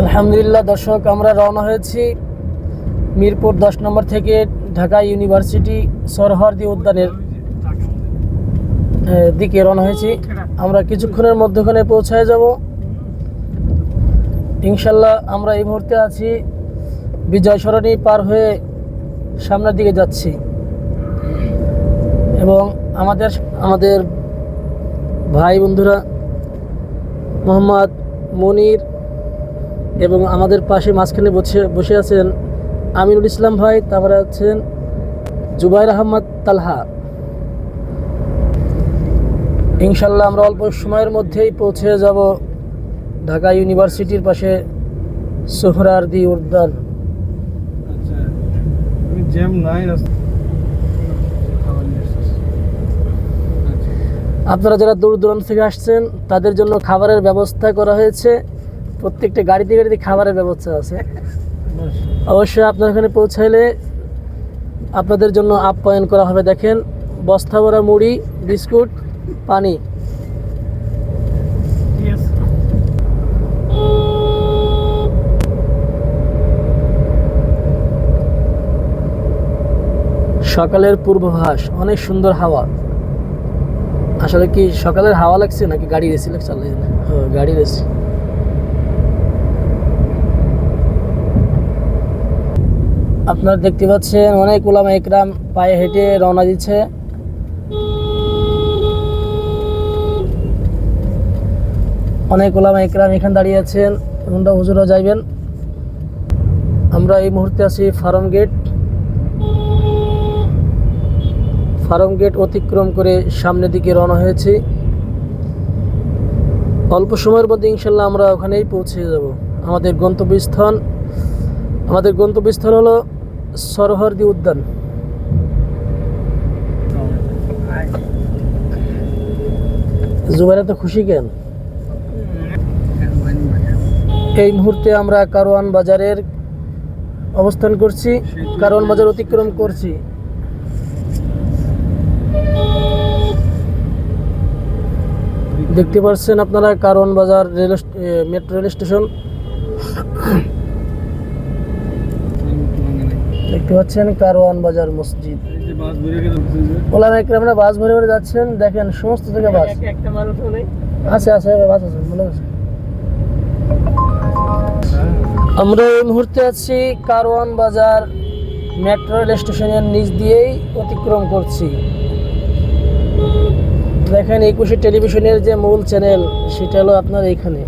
আলহামদুলিল্লাহ, দর্শক, আমরা রওনা হয়েছি মিরপুর দশ নম্বর থেকে ঢাকা ইউনিভার্সিটি সরহরদি উদ্যানের দিকে রওনা হয়েছি। আমরা কিছুক্ষণের মধ্যখানে পৌঁছায় যাব। ইনশাল্লাহ আমরা এই মুহূর্তে আছি বিজয় সরণি পার হয়ে সামনের দিকে যাচ্ছি। এবং আমাদের আমাদের ভাই বন্ধুরা, মোহাম্মদ মনির এবং আমাদের পাশে মাঝখানে বসে বসে আছেন আমিনুল ইসলাম ভাই তারপরে আছেন জুবাইর আহমদ তালহা ইনশাল্লাহ আমরা অল্প সময়ের মধ্যেই পৌঁছে যাব ঢাকা ইউনিভার্সিটির পাশে সোহরারদি উদ্যান আচ্ছা। আচ্ছা। আপনারা যারা দূর দূরান্ত থেকে আসছেন তাদের জন্য খাবারের ব্যবস্থা করা হয়েছে প্রত্যেকটা গাড়িতে গাড়িতে খাবারের ব্যবস্থা আছে। অবশ্যই আপনার ওখানে পৌঁছাইলে আপনাদের জন্য আপ্যায়ন করা হবে। দেখেন বস্তা ভরা মুড়ি বিস্কুট পানি। সকালের পূর্বাভাস অনেক সুন্দর হাওয়া। আসলে কি সকালের হাওয়া লাগছে নাকি গাড়ি রেসি লাগছে? হ্যাঁ, গাড়ি রেসি। আপনারা দেখতে পাচ্ছেন অনেক ওলামা একরাম পায়ে হেঁটে রওনা দিচ্ছে। অনেক ওলামা একরাম এখানে দাঁড়িয়ে আছেন। হুন্ডা হুজুরা যাইবেন। আমরা এই মুহূর্তে আছি ফার্ম গেট। ফার্ম গেট অতিক্রম করে সামনের দিকে রওনা হয়েছি। অল্প সময়ের মধ্যে ইনশাল্লাহ আমরা ওখানেই পৌঁছে যাব। আমাদের গন্তব্যস্থান আমাদের গন্তব্যস্থল হলো সরহরদি উদ্যান। জুবাইরা তো খুশি কেন? এই মুহূর্তে আমরা কারওয়ান বাজারের অবস্থান করছি, কারওয়ান বাজার অতিক্রম করছি। দেখতে পাচ্ছেন আপনারা কারওয়ান বাজার রেল মেট্রো রেল স্টেশন। দেখতে পাচ্ছেন কারওয়ান বাজার মসজিদ। ওলামা একরামরা বাস ভরে ভরে যাচ্ছেন দেখেন সমস্ত থেকে বাস। আছে আছে বাস আছে মনে আছে। আমরা এই মুহূর্তে আছি কারওয়ান বাজার মেট্রো রেল স্টেশনের নিচ দিয়েই অতিক্রম করছি। দেখেন একুশে টেলিভিশনের যে মূল চ্যানেল সেটা হলো আপনার এইখানে।